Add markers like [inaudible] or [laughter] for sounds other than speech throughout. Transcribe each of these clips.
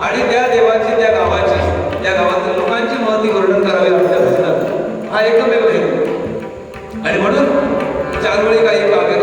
आणि त्या देवाची त्या गावाची त्या गावातील लोकांची महती वर्णन करावे आपल्या असतात हा एकमेव आहे. आणि म्हणून चार वेळी काही काव्य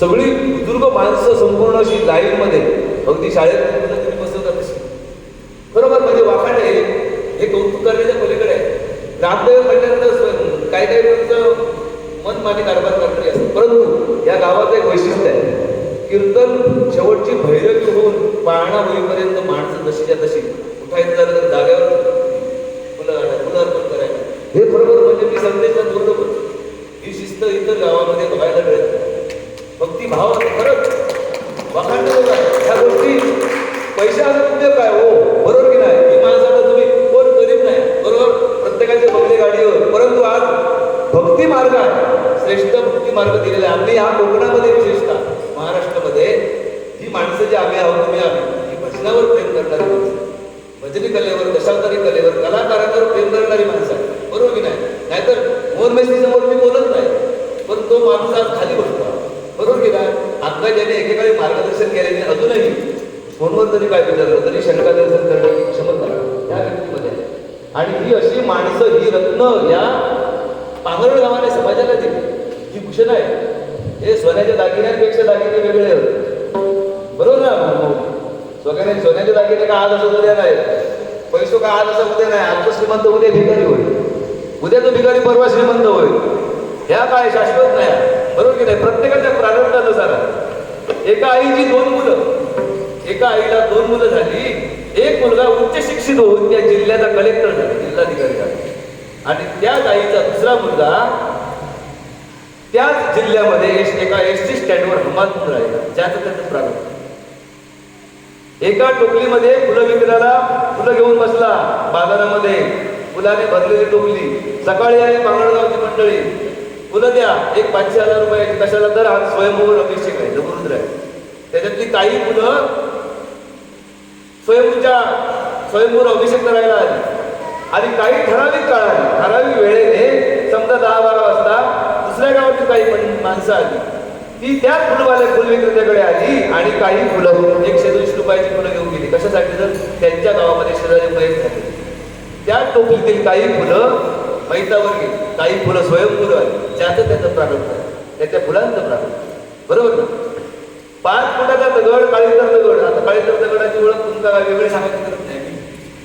सगळी बुजुर्ग माणसं संपूर्ण अशी लाईनमध्ये अगदी शाळेत तुम्ही बसवतात बरोबर म्हणजे वाखाणे हे कौतुक करण्याच्या पलीकडे आहे. रामदेव म्हटल्यानंतर काही काही लोकांचं मन माने कारभार करणारी असते परंतु या गावाचं एक वैशिष्ट्य आहे. कीर्तन शेवटची भैरवी होऊन पाळणा होईपर्यंत माणसं जशीच्या तशी उठायचं झालं तर जाग्यावर फुलं फुलं अर्पण करायला हे बरोबर म्हणजे मी संदेशा बोलतो ही शिस्त इतर गावामध्ये बघायला मिळत भक्ती भाव खरंच. वाखाणलं ह्या गोष्टी पैशाचा उद्योग काय? हो बरोबर की नाही? ही माणसाला तुम्ही. कोण गरीब नाही. बरोबर? प्रत्येकाचे बंगले गाडीवर. परंतु आज भक्ती मार्ग आहे. श्रेष्ठ भक्ती मार्ग दिलेला आहे. आम्ही ह्या कोकणामध्ये विशेषतः महाराष्ट्रामध्ये ही माणसं जी आम्ही आहोत तुम्ही आम्ही. ही भजनावर प्रेम करणारी माणसं. भजनी कलेवर दशावतारी कलेवर कलाकारांवर प्रेम करणारी माणसं बरोबर की नाही? नाहीतर मोहन समोर मी बोलत नाही. पण तो माणूस आज खाली बसतो. नाही आता ज्याने एकेकाळी मार्गदर्शन केल्याने अजूनही. फोनवर जरी काय विचारलं तरी शंका दर्शन करण्याची क्षमता या व्यक्तीमध्ये. आणि ही अशी माणसं ही रत्न या पांगरड गावाने समाजाला दिली. ही भूषण आहे. हे सोन्याच्या दागिन्यांपेक्षा दागिने वेगळे बरोबर ना भाऊ? सोन्याचे दागिने का आज असं उद्या नाही पैसो का आज असं उद्या नाही? आजचं श्रीमंत उद्या भिकारी होईल. उद्या तो भिकारी परवा श्रीमंत होईल. ह्या काय शाश्वत नाही? बरोबर की नाही? प्रत्येकाच्या प्रारंभात आहे. एका आईची दोन मुलं. एका आईला दोन मुलं झाली. एक मुलगा उच्च शिक्षित होऊन त्या जिल्ह्याचा कलेक्टर झाला जिल्हाधिकारी झाला. आणि त्याच आईचा दुसरा मुलगा त्याच जिल्ह्यामध्ये एस- एका एस टी स्टँडवर हमाल राहिला ज्याचं त्याचं प्रारंभ. एका टोपलीमध्ये फुलं विकणारा फुलं घेऊन बसला बाजारामध्ये. फुलाने भरलेली टोपली सकाळी आली पांगळगावची मंडळी. फुलं द्या एक पाचशे हजार रुपयाची कशाला तर हा स्वयंभूवर अभिषेक आहे जबरुद्र आहे. त्याच्यातली काही फुलं स्वयंभूच्या स्वयंभूवर अभिषेक करायला आली. आणि काही ठराविक काळाने ठराविक वेळेने समजा दहा बारा वाजता दुसऱ्या गावातली काही पण माणसं आली. ती त्याच फुलवाल्या फुल विक्रेत्याकडे आली आणि काही फुलं एकशे दोनशे रुपयाची फुलं घेऊन गेली. कशासाठी तर? त्यांच्या गावामध्ये शेजारी मयत झाले त्या टोपलीतील काही फुलं मैतावर गेली काही फुलं स्वयंपूर आली ज्याचं त्याचं प्रारंभ आहे. त्याच्या फुलांचं प्रारंभ बरोबर ना? पाच फुटाचा दगड काळीतर दगड. आता काळीतर दगडाची ओळख तुमचा वेगळी सांगायची गरज नाही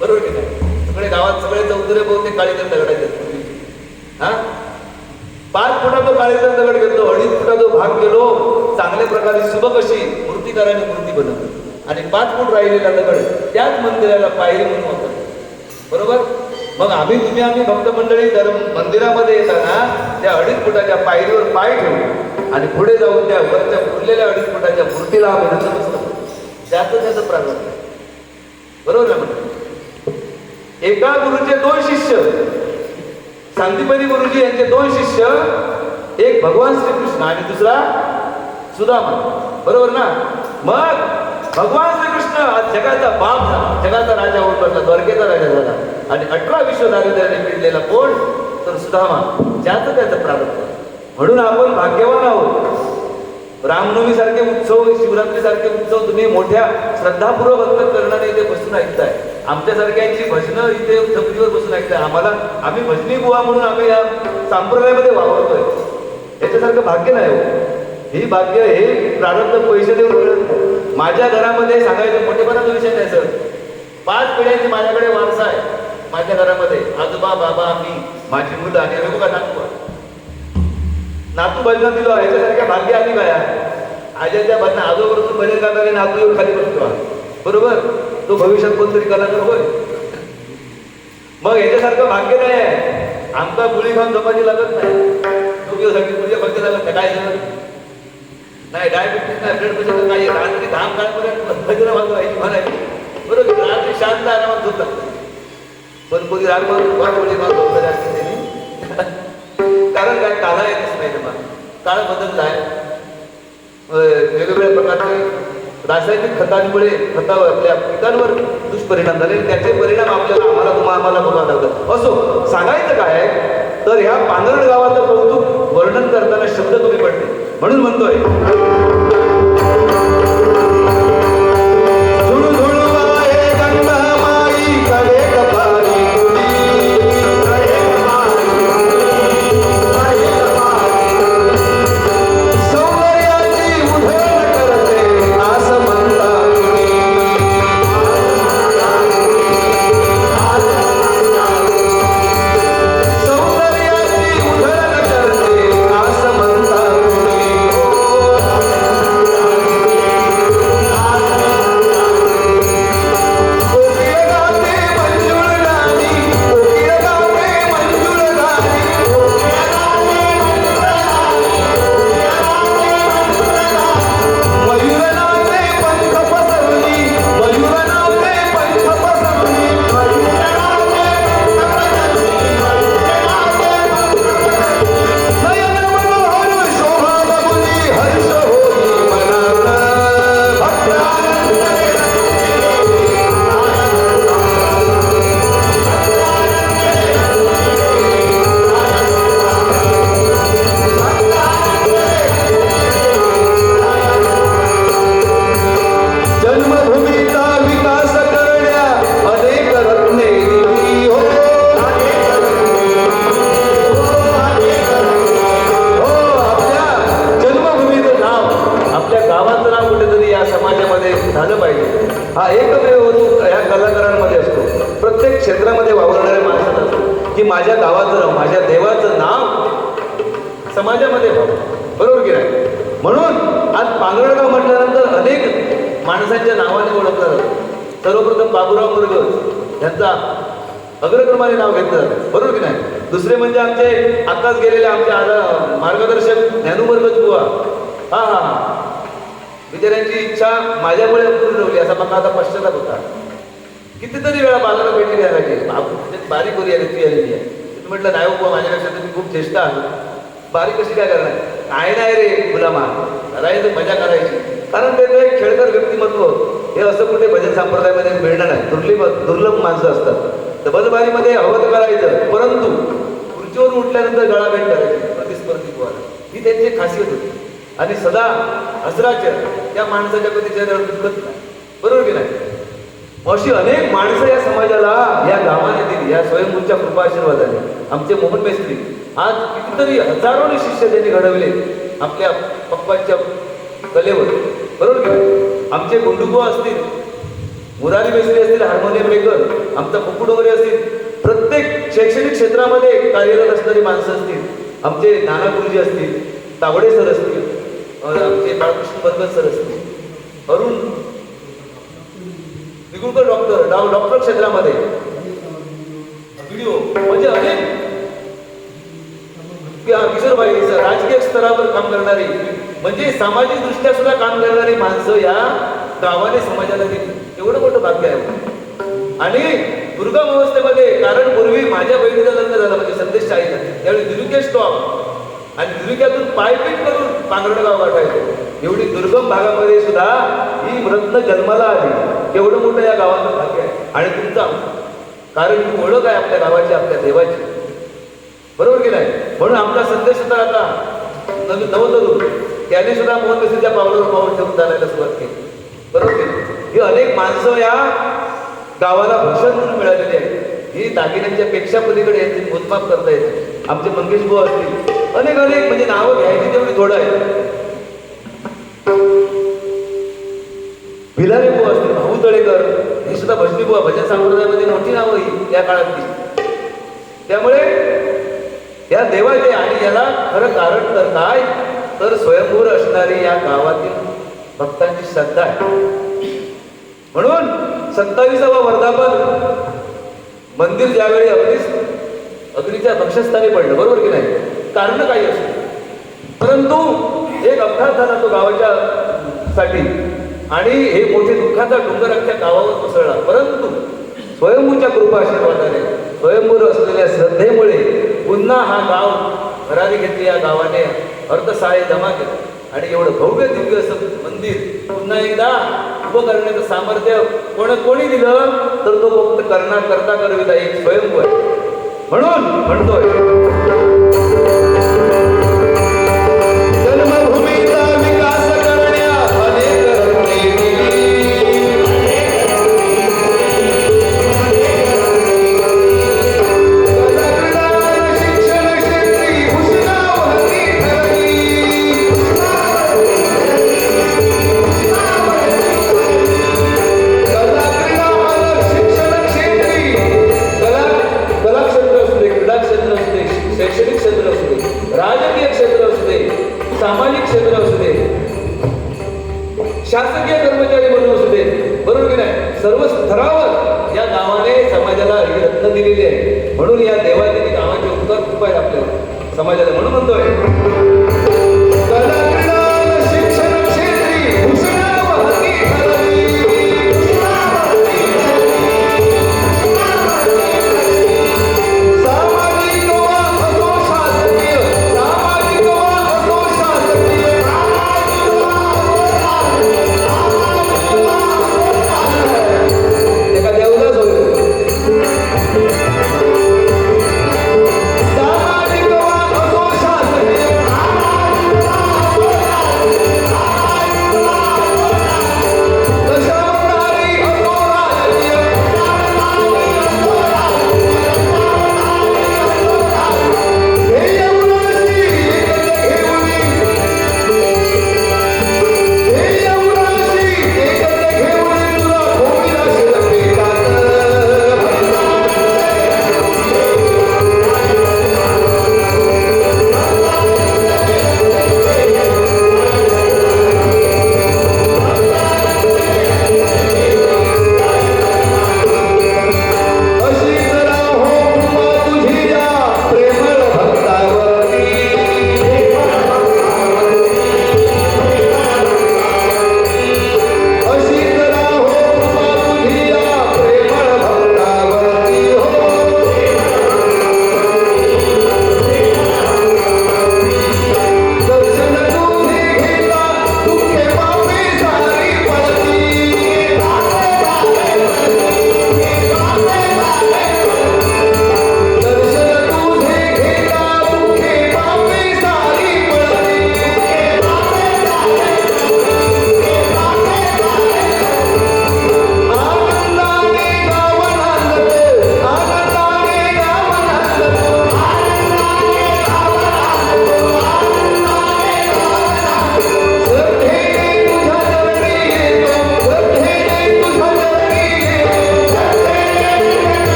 बरोबर की नाही? सगळे गावात सगळे चौधरे बहुतेक काळीतर दगडाचे हा? पाच फुटाचा काळीतर दगड घेतलो अडीच फुटाचा भाग गेलो चांगल्या प्रकारे सुबक अशी मूर्तीकाराने मूर्ती बनवली. आणि पाच फूट राहिलेला दगड त्याच मंदिराला पायरी म्हणून होता बरोबर? मग आम्ही तुम्ही आम्ही भक्त मंडळी धर्म मंदिरामध्ये येताना त्या अडीच फुटाच्या पायरीवर पाय ठेवू आणि पुढे जाऊन त्या वरच्या पुरलेल्या अडीच फुटाच्या मूर्तीला आम्ही असतं त्याचं त्याचं प्राधान्य बरोबर ना म्हणजे एका गुरुचे दोन शिष्य. सांदीपनी गुरुजी यांचे दोन शिष्य एक भगवान श्रीकृष्ण आणि दुसरा सुदामा. बरोबर ना? मग भगवान आज जगाचा बाप झाला. जगाचा राजा होऊन बसला द्वारकेचा राजा झाला. आणि अठरा विश्व दारिद्र्याने पिडलेला कोण? तर सुदामा ज्याचं त्याचं प्रारंभ म्हणून आपण भाग्यवान आहोत. रामनवमी सारखे उत्सव शिवरात्री सारखे उत्सव तुम्ही मोठ्या श्रद्धापूर्वक अंत करणारे इथे बसून ऐकताय. आमच्यासारख्यांची भजनं इथे जमिनीवर बसून ऐकताय. आम्हाला आम्ही भजनी बुवा म्हणून आम्ही या संप्रदायामध्ये वावरतोय. याच्यासारखं भाग्य नाही हो. ही भाग्य हे प्रारब्ध पैसे देऊन मिळत नाही. माझ्या घरामध्ये सांगायचं मोठेपणाचा विषय नाही सर. पाच पिढ्यांची माझ्याकडे वारसा आहे. माझ्या घरामध्ये आजोबा बाबा मी माझी मुलं आणि हे बघा नातू नातू भजनात दिलो याच्यासारख्या भाग्य आली काय आज्याच्या भजना आजोबरोबर भजन करणारे नातू येऊन खाली बसतो बरोबर? तो भविष्यात कोणतरी कलाकार होय मग ह्याच्यासारखं भाग्य नाही आहे. आमचा गुळी खाऊन जपायची लागत नाही. झोपीसाठी तुझ्या भक्त लागत नाही. काय झालं? नाही डायबिटीस नाही ब्लड प्रेशर नाही रात्री धाम काळपर्यंत भजन वाजवायची म्हणायची. बरोबर रात्री शांत आरामात झोपतात पण कोणी रागवर मारून वाट कोणी जास्त त्यांनी [laughs] कारण काय काळा येतच नाही ना काळ बदलला आहे. वेगवेगळ्या प्रकारचे रासायनिक खतांमुळे खतावर आपल्या पिकांवर दुष्परिणाम झाले. त्याचे परिणाम आपल्याला आम्हाला तुम्हाला आम्हाला बघावं लागतात. असो सांगायचं काय तर ह्या पांढरड गावाचं कौतुक या झालं पाहिजे. हा एकमेव होतो या कलाकारांमध्ये असतो. प्रत्येक क्षेत्रामध्ये वावरणाऱ्या माणसात असतो. की माझ्या गावाचं माझ्या देवाचं नाव समाजामध्ये व्हावं. बरोबर की नाही? म्हणून आज पांगरगाव म्हटल्यानंतर अनेक माणसांच्या नावाने ओळखलं जातं. सर्वप्रथम बाबूराव मुरगस यांचा अग्रक्रमाने नाव घेतलं जातं. बरोबर की नाही? दुसरे म्हणजे आमचे आताच गेलेले आमचे मार्गदर्शक ज्ञानुवर्गच बुवा हा हा हा. विचारांची इच्छा माझ्यामुळे पूर्ण होली असा मला आता पश्चाताप होता. कितीतरी वेळा बालाला भेटी द्यायला लागली. बारीक म्हणजे आली ती आलेली आहे. तुम्ही म्हटलं नाही हो, बाबा माझ्यापेक्षा तुम्ही खूप चेष्टा आहात. बारीक कशी काय करणार? काय नाही रे गुलामा करायचं मजा करायची. कारण ते एक खेळकर व्यक्तिमत्व हे असं कुठे भजन संप्रदायामध्ये मिळणार नाही. दुर्लभ दुर्लभ माणसं असतात. डबलबारीमध्ये हवं तर करायचं. परंतु खुर्चीवर उठल्यानंतर गळाभेट करायची. प्रतिस्पर्धी ही त्यांची खासियत होती. आणि सदा हसराच्या त्या माणसाच्या कधी चेहऱ्यावर दुखत नाही. बरोबर की नाही? अशी अनेक माणसं या समाजाला या गावाने दिली या स्वयंभूच्या कृपा आशीर्वादाने आमचे मोहन मेस्त्री आज कितीतरी हजारोनी शिष्य त्यांनी घडवले आपल्या पप्पांच्या कलेवर. बरोबर की आमचे गुंडुबो असतील मुरारी मेस्त्री असतील हार्मोनियम मेकर आमचा पप्पू वगैरे असतील प्रत्येक शैक्षणिक क्षेत्रामध्ये कार्यरत असणारी माणसं असतील आमचे नाना गुरुजी असतील तावडे सर असतील आमचे बाळकृष्ण बर्गर सर असते अरुण निगुळकर डॉक्टर डॉ- डॉक्टर क्षेत्रामध्ये. व्हिडिओ म्हणजे अनेक किशोरबाई राजकीय स्तरावर काम करणारी म्हणजे सामाजिक दृष्ट्या सुद्धा काम करणारी माणसं या गावाने समाजाला दिली. एवढं मोठं भाग्य आहे. आणि दुर्गम अवस्थेमध्ये कारण पूर्वी माझ्या बहिणीचा लग्न झालं म्हणजे संदेश शाहीला त्यावेळी दुरुके स्टॉप आणि दुरुक्यातून पायपीट करून पांगरड गाव गाठायचं. एवढी दुर्गम भागामध्ये सुद्धा ही रत्न जन्माला आली. एवढं मोठं या गावाचं भाग्य आहे. आणि तुमचा कारण ही ओळख आहे आपल्या गावाची आपल्या देवाची. बरोबर की नाही? म्हणून आमचा संदेश सुद्धा आता नवीन नवतरुण त्याने सुद्धा मोहन बसीच्या पावलावर पाऊल ठेवून चालायला सुरुवात केली. बरोबर की ही अनेक माणसं या गावाला भूषण म्हणून मिळालेली आहे ही दागिन्यांच्या पेक्षा पलीकडे यांची मोजमाप करता येते. आमचे मंगेश भाऊ असतील अनेक अनेक म्हणजे नावं घ्यायची तेवढी थोडं आहे. भिलारे बुवा असतील भाऊ तळेकर हे सुद्धा भजनी बुवा भजन संप्रदायामध्ये मोठी नावं ही या काळातली. त्यामुळे या देवाचे आणि याला खरं कारण तर काय तर स्वयंभूर असणारी या गावातील भक्तांची श्रद्धा आहे. म्हणून सत्तावीसावा वर्धापन मंदिर ज्यावेळी अग्नीस अग्नीच्या भक्षस्थानी पडलं बरोबर की नाही? कारण काही असू परंतु एक अपघात झाला तो गावाच्या साठी आणि हे मोठे दुःखाचा डोंगर अख्ख्या गावावर कोसळला. परंतु स्वयंभूच्या कृपा आशीर्वादाने स्वयंभूर असलेल्या श्रद्धेमुळे पुन्हा हा गाव भरारी घेतली या गावाने अर्थसहाय्य जमा केलं. आणि एवढं भव्य दिव्य असं मंदिर पुन्हा एकदा उभं करण्याचं सामर्थ्य कोण कोणी दिलं तर तो फक्त करणार करता करविता एक स्वयंभू आहे. म्हणून म्हणतोय